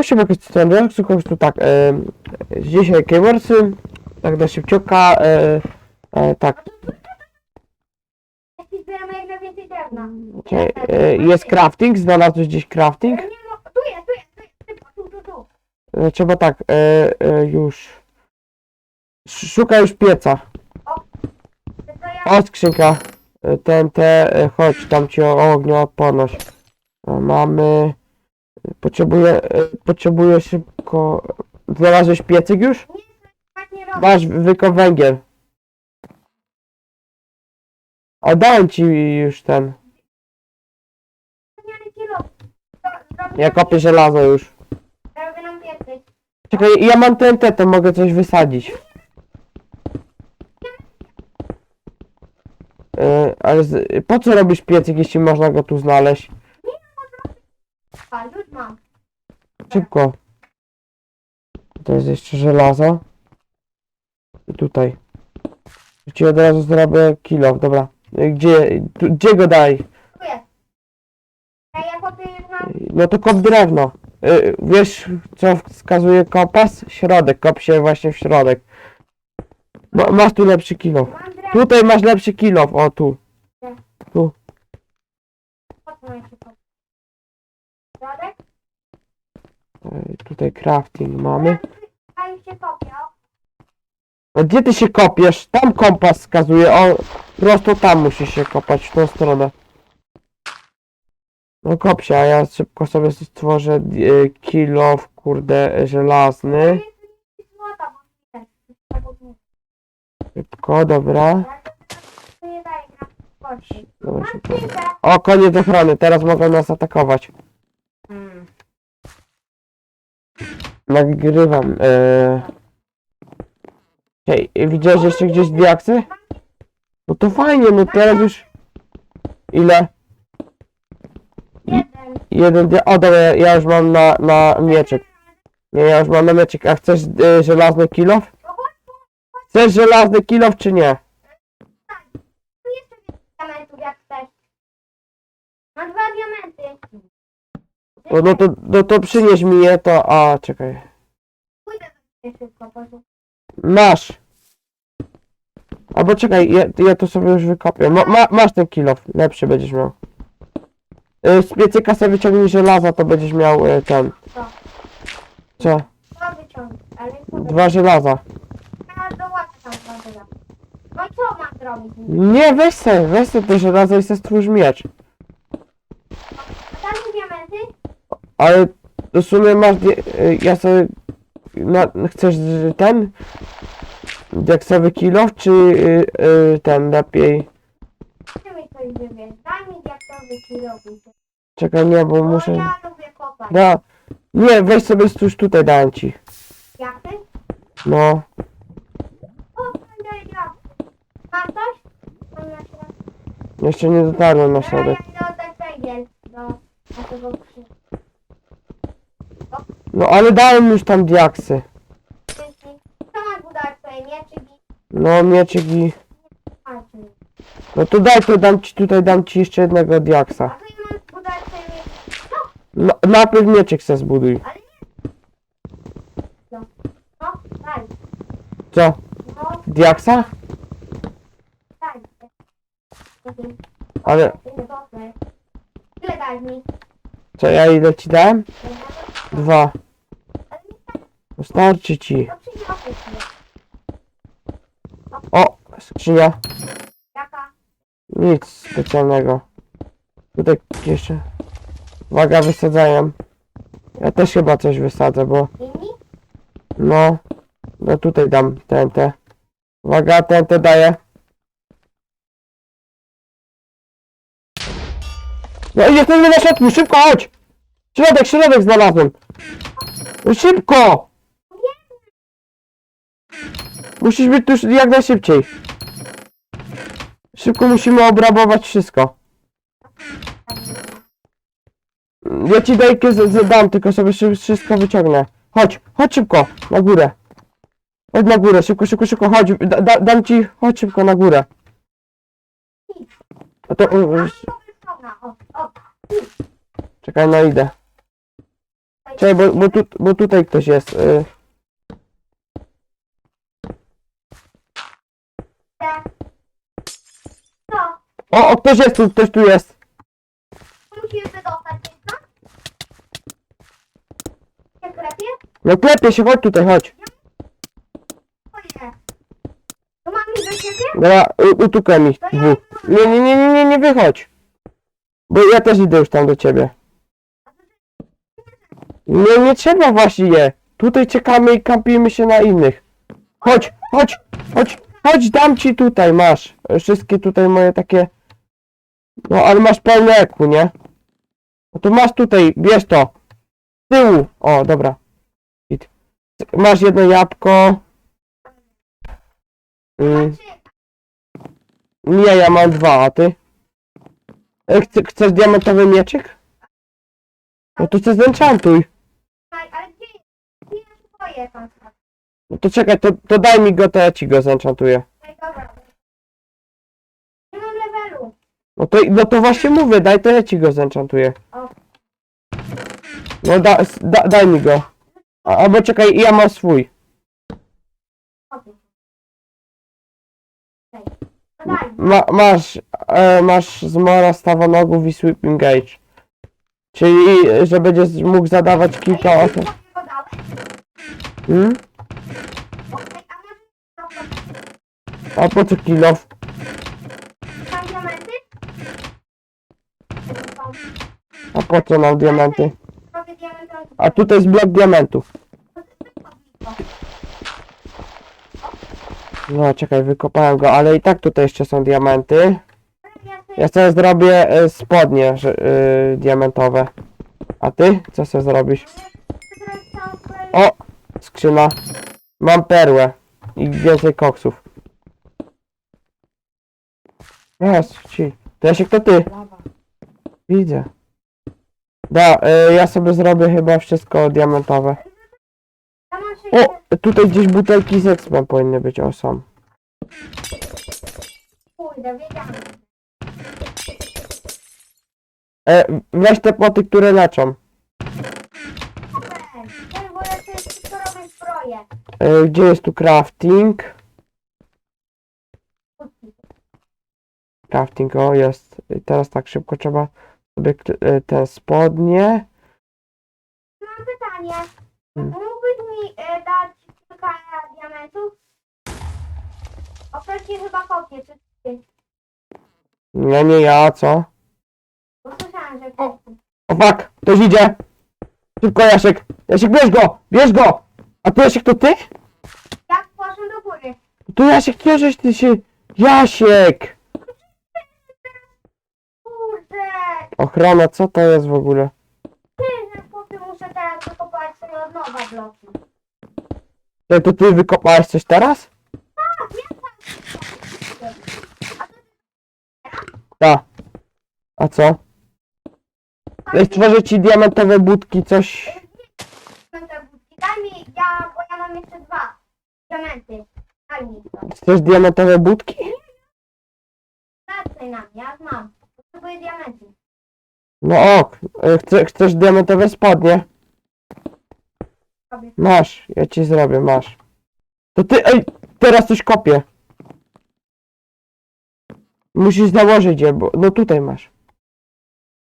No, się mogę stąd, słuchaj, tu tak, e, dzisiaj Keywordsy, tak na szybciuka, e, e, tak, Jeśli zbieramy jak najwięcej drewna. okej, e, jest crafting, znalazłeś gdzieś crafting? Nie no, tu jest, tu jest, tu jest, szybko, tu, tu, tu. E, trzeba tak, e, e, już, Sz- szukaj już pieca, Tylko ja... o skrzynka, E, ten, te, e, chodź, tam ci o ognioodporność, E, mamy, potrzebuję, e, potrzebuję szybko, znalazłeś piecyk już? Masz wyko węgiel. A dałem ci już ten. Ja kopię żelazo już. Robię nam piecyk. Czekaj, ja mam TNT, to mogę coś wysadzić. E, ale z, po co robisz piecyk, jeśli można go tu znaleźć? A, już mam. Szybko. To jest jeszcze żelazo. I tutaj. Ci od razu zrobię kilo, dobra. Gdzie, tu, gdzie go daj? Tu ja mam... No to kop drewno. Y, Wiesz, co wskazuje kompas? Środek, kop się właśnie w środek. Ma, masz tu lepszy kilo. Mam drewno. Tutaj masz lepszy kilo, o tu. Się? Y, Tutaj crafting mamy. A gdzie ty się kopiesz? Tam kompas wskazuje, o, prosto tam musisz się kopać, w tą stronę. No kop się, a ja szybko sobie stworzę y, kilo, kurde, żelazny. Szybko, dobra. Szybko. piłkę. O, koniec ochrony, teraz mogą nas atakować. Nagrywam. Eee... Hej, widziałeś jeszcze gdzieś diaksy? No to fajnie, no teraz już... Ile? Jeden. Jeden. O, dobra, ja- już mam na, na mieczek. Nie, ja już mam na mieczek. A chcesz e, żelazny kilof? Chcesz żelazny kilof czy nie? Tu jeszcze diamentów, jak chcesz. Mam dwa diamenty. O, no, to, no to przynieś mi je, to... A, czekaj. Masz. Albo czekaj, ja, ja to sobie już wykopię. Ma, ma, masz ten kilof, lepszy będziesz miał. Y, Z piecyka sobie wyciągnij żelaza, to będziesz miał y, ten. Co? Co? Wyciągnę, ale Dwa żelaza. ja dołączę tam dwa żelaza. No co mam zrobić? Nie, weź se, weź se te żelazo i se stwórz miecz. Ale w sumie masz, y, ja sobie, na, chcesz ten? Diaksowy kilof, czy y, y, ten lepiej? Mi coś wybierz. Daj mi diaksowy kilowy. Czekaj, nie, bo muszę... ja lubię kopać. Da. Nie, weź sobie stwórz tutaj, dałem ci. Jak ty? No. O, będę ja. Mam coś? Mam. Jeszcze nie dotarłem na Teraz środek. ja idę oddać węgiel do naszego krzyża. No ale dałem już tam diaksy. Co masz mieczyki? No mieczyk i... No to daj, to dam ci, tutaj dam ci jeszcze jednego A diaksa. tu ja mam mieczyki. No, No, najpierw mieczyk se zbuduj. ale nie. No, no, daj. Co? No, Diaksa? daj. Mhm. Ale. Ile daj mi? co, ja ile ci dałem? Dwa. Wystarczy ci. O, skrzynia. Nic specjalnego. Tutaj jeszcze... Uwaga, wysadzają. Ja też chyba coś wysadzę, bo... No... No tutaj dam TNT. Uwaga, TNT daję. No i jesteśmy na środku, szybko chodź! Środek, środek znalazłem. Szybko! Musisz być tu jak najszybciej. Szybko musimy obrabować wszystko. Ja ci dajkę z- z- dam, tylko sobie szy- wszystko wyciągnę. Chodź, chodź szybko, na górę. Chodź na górę, szybko, szybko, szybko, chodź. Da, da, dam ci, chodź szybko na górę. A to, czekaj, no idę. Czekaj, bo, bo, tu, bo tutaj ktoś jest. Y, o, o, ktoś jest tu, ktoś tu jest. No klepie się, chodź tutaj, chodź. To mam iść? Dobra, utukaj mi. Nie, nie, nie, nie, nie, nie wychodź. Bo ja też idę już tam do ciebie. Nie, nie trzeba właśnie. Tutaj czekamy i kampimy się na innych. Chodź, chodź, chodź, chodź, dam ci tutaj, masz. Wszystkie tutaj moje takie... No, ale masz pełne eku, nie? No to masz tutaj, bierz to. Z tyłu. O, dobra. Masz jedno jabłko. Mm. Nie, ja mam dwa, a ty? E, Chce, chcesz diamentowy mieczyk? No to co zenchantuj. Słuchaj, ale gdzie jest? Gdzie No to czekaj, to, to daj mi go, to ja ci go zenchantuję. Ej, dobra. Nie mam levelu. No to, no to właśnie mówię, daj, to ja ci go zenchantuję. O. No da, s- da, daj mi go. A, albo czekaj, ja mam swój. Chodź. Ej, no daj. Ma, masz, e, masz zmora stawonogów i sweeping gauge. Czyli, że będziesz mógł zadawać kilka osób. Hmm? A po co kilof? A po co nam diamenty? A tutaj jest blok diamentów. No czekaj, wykopałem go, ale i tak tutaj jeszcze są diamenty. Ja sobie zrobię e, spodnie e, diamentowe. A ty? Co sobie zrobisz? O! Skrzyna. Mam perłę. I więcej koksów. Raz, ci. To Jasiek, to ty. Lawa. Widzę. Da, e, ja sobie zrobię chyba wszystko diamentowe. Ja się... O! Tutaj gdzieś butelki z expem powinny być, o są. Kurde, wiedziałam. E, weź te poty, które leczą. E, gdzie jest tu crafting? Crafting, o jest. I teraz tak szybko trzeba sobie e, te spodnie. Mam pytanie. Hmm. Mógłbyś mi e, dać kilka diamentów? Oprości chyba kopię, czy ty? Nie, nie ja, co? Bo słyszałam, że O fuck, ktoś idzie! Szybko Jasiek! Jasiek, bierz go! Bierz go! A ty Jasiek, to ty? Jak poszłem do góry. To Jasiek, gdzie żeś ty się... Jasiek! Kurde. Ochrona, co to jest w ogóle? Ty, że chłopie muszę teraz wykopać sobie od nowa bloki. Ej, To ty wykopałeś coś teraz? Tak, tak. Tak. A co? Ej, stworzę ci diamentowe budki, coś... Diamentowe budki. Daj mi, ja, bo ja mam jeszcze dwa diamenty. Daj mi to. Chcesz diamentowe budki? Lecaj na mnie, ja mam. Potrzebuję diamenty. No ok. E, Chce, chcesz diamentowe spodnie? Robię. Masz, ja ci zrobię, masz. To ty, ej, teraz coś kopię. Musisz założyć je, bo, no tutaj masz.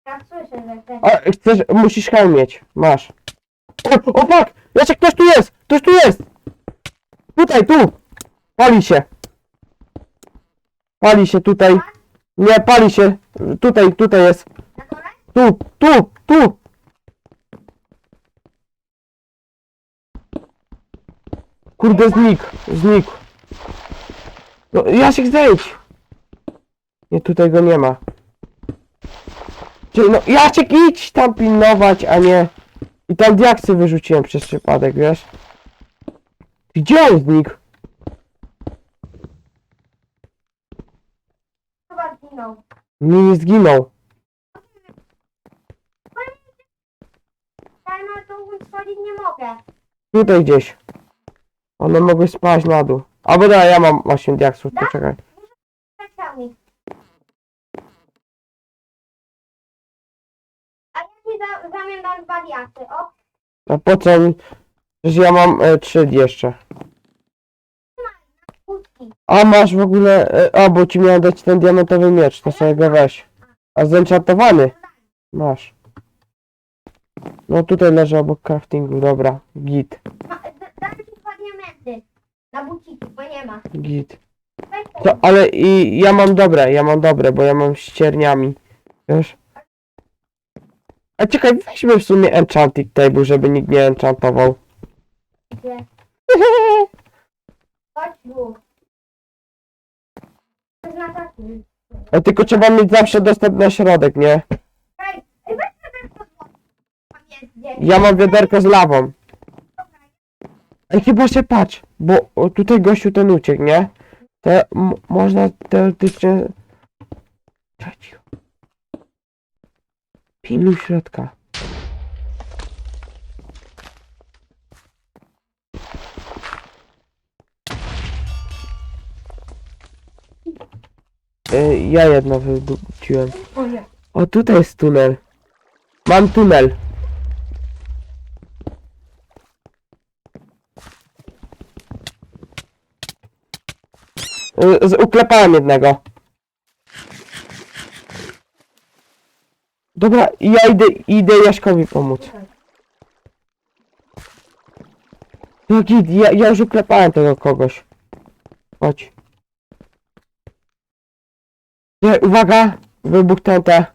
Ja słyszę, że chcesz. A, chcesz, musisz hełm mieć, masz. O, o fuck, Jacek, ktoś tu jest, ktoś tu jest. Tutaj, tu. Pali się. Pali się tutaj. Nie, pali się. Tutaj, tutaj jest. Tu, tu, tu. Kurde, znikł, znikł. No, Jasiek, zejdź. Nie, tutaj go nie ma. Czyli, no, Jasiek, idź tam pilnować, a nie... I tam diaksy wyrzuciłem przez przypadek, wiesz? Gdzie on znikł? Chyba zginął. Nie, nie zginął. Ja to schodzić nie mogę. Tutaj gdzieś. One mogły spaść na dół. Albo da, ja mam 8 diaksów, poczekaj. Za, zamian dam dwa diaksy, o. A po co mi? Przecież ja mam e, trzy jeszcze. A masz w ogóle. E, a bo ci miałem dać ten diamentowy miecz, to sobie go weź. A zenchantowany? Masz. No tutaj leży obok craftingu, dobra. Git, Ma, dam ci dwa diamenty. Na buciki, bo nie ma. git. Weź to. To, ale i ja mam dobre, ja mam dobre, bo ja mam z cierniami. Wiesz? A czekaj, weźmy w sumie enchanting table, żeby nikt nie enchantował. Gdzie? Chodź tu. To jest na takim. A tylko trzeba mieć zawsze dostęp na środek, nie? Ej, ej, weź sobie to złoto. Tam jest gdzieś. Ja mam wiaderko z lawą. Ej, chyba się patrz, bo o, tutaj gościu ten uciekł, nie? To m- można teoretycznie... Cicho. Pilnuj środka. Ej, ja jedno wyrzuciłem. O nie. O, tutaj jest tunel. Mam tunel. Y, z- Uklepałem jednego. Dobra, ja idę, idę Jaśkowi pomóc. No git, ja, ja już uklepałem tego kogoś. Chodź. Nie, uwaga! Wybuch TNT.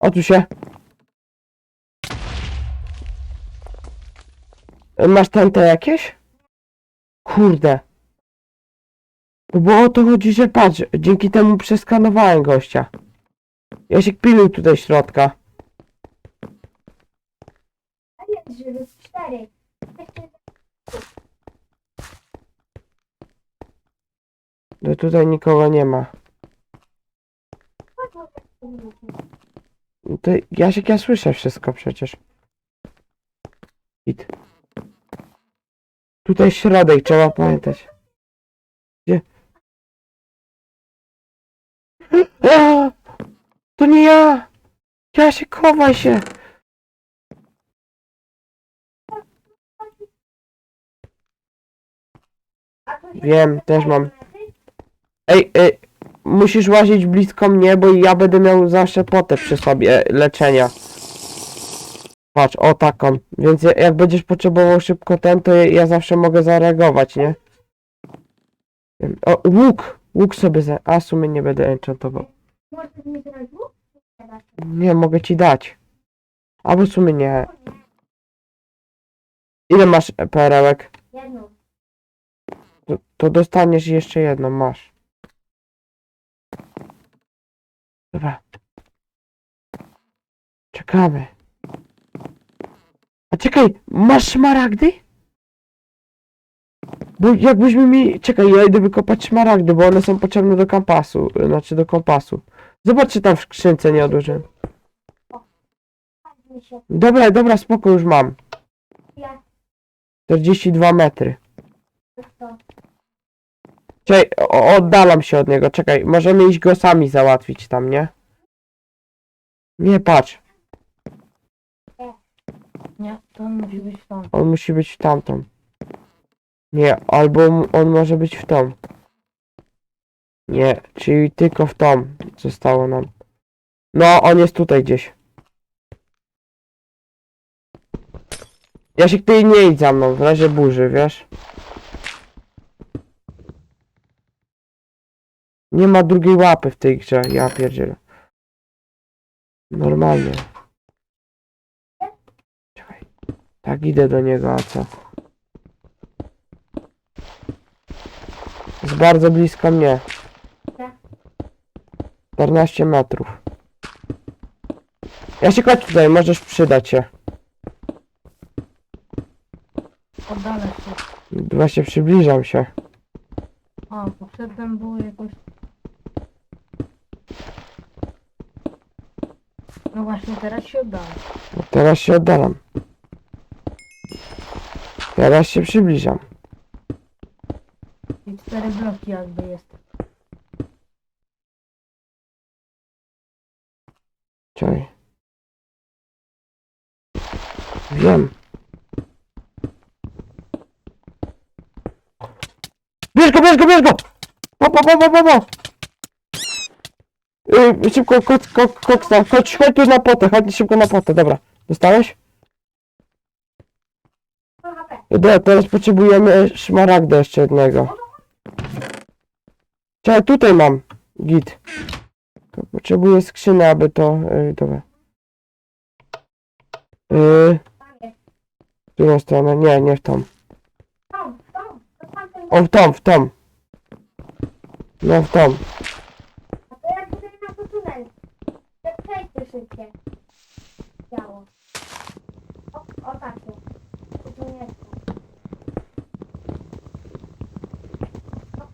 Otóż się. Masz TNT jakieś? Kurde. Bo o to chodzi, że patrz, dzięki temu przeskanowałem gościa. Ja się pilnuj tutaj środka. A jest, żeby cztery. No tutaj nikogo nie ma. No To Jasiek, ja słyszę wszystko przecież. Idź. Tutaj środek, trzeba pamiętać. Gdzie? A! To nie ja! Chowaj się! Tu się Wiem, też mam. Ej, ej, musisz łazić blisko mnie, bo ja będę miał zawsze potę przy sobie e, leczenia. Patrz, o taką. Więc ja- jak będziesz potrzebował szybko ten, to ja, ja zawsze mogę zareagować, nie? O, łuk! Łuk sobie za... A, w sumie nie będę enchantował. Możesz mi zrobić łuk? Nie, mogę ci dać. Albo w sumie nie. Ile masz e, perełek? Jedną. To, to dostaniesz jeszcze jedną, masz. Dobra. Czekamy. A czekaj, masz szmaragdy? Bo jakbyśmy mi... Czekaj, ja idę wykopać szmaragdy, bo one są potrzebne do kompasu. y, Znaczy do kompasu. Zobacz, czy tam w skrzynce nie odłożyłem. Dobra, dobra, spoko, już mam. Ja 42 metry. Czekaj, o- oddalam się od niego, czekaj, możemy iść go sami załatwić tam, nie? Nie, patrz, Nie, to musi być tam. on musi być w tamtą. Nie, albo m- on może być w tą. Nie, czyli tylko w tą zostało nam. No, on jest tutaj gdzieś. Jasiek, ty nie idź za mną, w razie burzy, wiesz? Nie ma drugiej łapy w tej grze, ja pierdzielę. Normalnie. Czekaj. Tak, idę do niego, a co? Jest bardzo blisko mnie. 14 metrów. Ja się chodź tutaj, możesz przydać się. Oddalę się. Właśnie przybliżam się. A, bo przedtem było jakoś... No właśnie, teraz się oddalę. Teraz się oddalam. Teraz się przybliżam. I cztery bloki jakby jest. Czekaj. Wiem. Bierz go, bierz go! Po, po, po, po, po, po. Yy, szybko, koc, ko, koksa, chodź, chodź tu na potę, chodź szybko na potę, dobra. Dostałeś? Dobra, teraz potrzebujemy szmaragda jeszcze jednego. Czekaj, tutaj mam. Git. Potrzebuję skrzynę, aby to... Yy, dobra. Yy, Tam w którą stronę? Nie, nie w tą. O, w tą, w tą. No, w tą. A to jak tutaj na to tunel. Te przejście szybkie. Działo. O, o tak tu. Tu nie jest.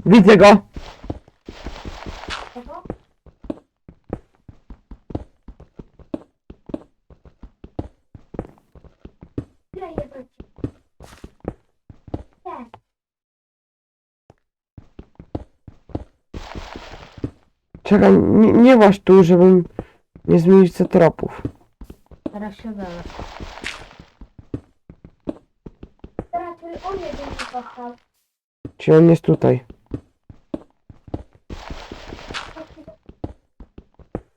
Widzę go! Tego? Ile je wróci? Nie. Czekaj, nie, nie właź tu, żebym nie zmienił se tropów. Teraz się oddala. Teraz który on nie będzie powstał. Czy on jest tutaj?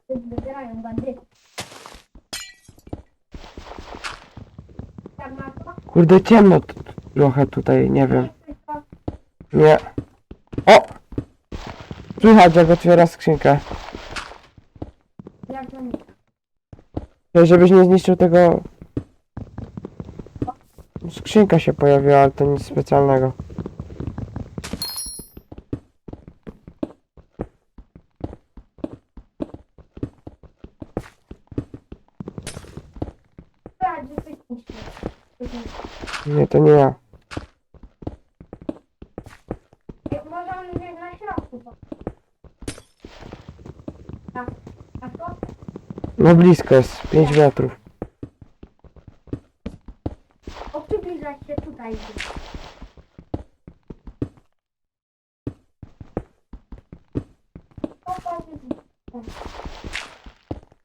Wybierają bandyty. Tak ma to? Kurde, ciemno t- trochę tutaj, nie wiem. Nie. O! Słychać, jak otwiera skrzynkę. Jak to nie? Ej, Żebyś nie zniszczył tego... Skrzynka się pojawiła, ale to nic specjalnego. Tak. Nie, to nie ja. Ej, Może on jest na środku. bo- A, a to? No blisko jest, 5 metrów. O, przybliżać się tutaj. O. Tak.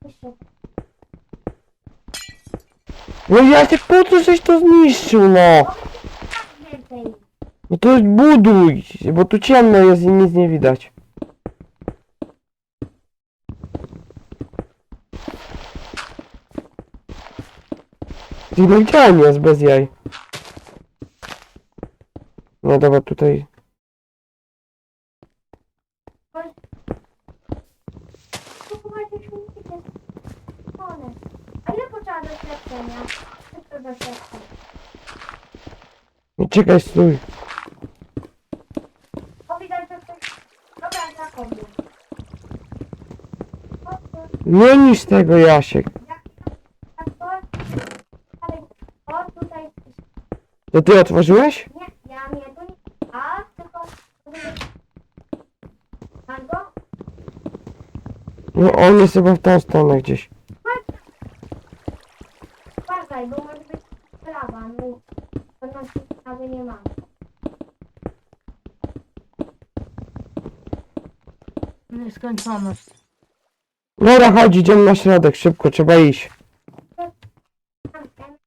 Jeszcze. No Jacek, po co żeś to zniszczył, no? Tak więcej. No to buduj, bo tu ciemno jest i nic nie widać. Ty, No jest bez jaj? No dobra, tutaj... Kupujcie śmietniki. One. A ile potrzeba doświadczenia? Wszystko doświadczenia. Nie, czekaj, stój. O, widać, że ktoś... Dobra. O, to... Nie niż tego, Jasiek. Jak tak to? Ale... O, tutaj... To ty otworzyłeś? Nie, ja nie tu nie... A, tylko... Mam go? No on jest chyba w tą stronę gdzieś. Uważaj, bo może być prawa. No, pewności sprawy nie mam. Nieskończoność. Dobra, chodź, idziemy na środek, szybko, trzeba iść. Tam,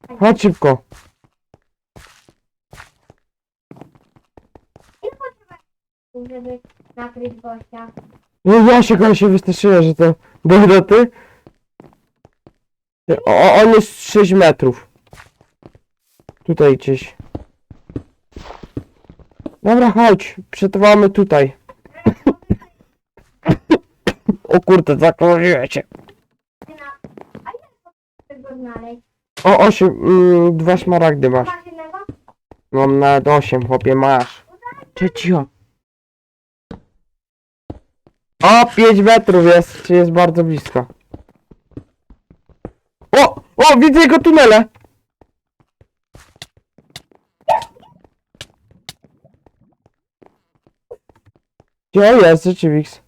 tam, Chodź szybko. Ile potrzeba, żeby gościa? No Jasiek, ale się wystraszyłem, że to będą ty. O, on jest 6 metrów. Tutaj gdzieś. Dobra, chodź, przetrwamy tutaj. O kurde, zakończyłem się. A go znaleźć? O, 8, mm, dwa szmaragdy masz. Mam nawet 8, chłopie, masz. Czy cicho. O, 5 metrów jest, czy jest bardzo blisko. O, o, widzę jego tunele. Gdzie jest, rzeczywiście?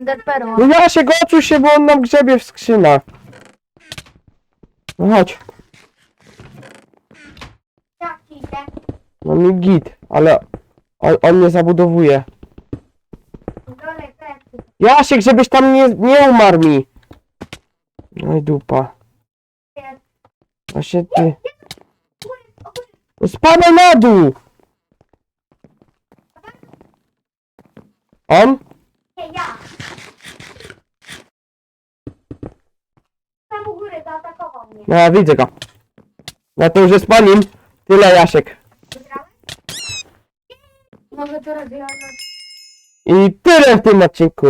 Dead Perła. No ja się goczuj się, bo on nam grzebie w skrzynach. No chodź, no mi git, ale on, on nie zabudowuje. Jasiek, żebyś tam nie, nie umarł mi. No i dupa. Właśnie ty. No Spadaj na dół! On? Nie, ja. Tam u góry zaatakował mnie. No ja widzę go. No to już jest po nim. Tyle Jasiek. Wygrałeś? Mogę teraz ja... I tyle w tym odcinku.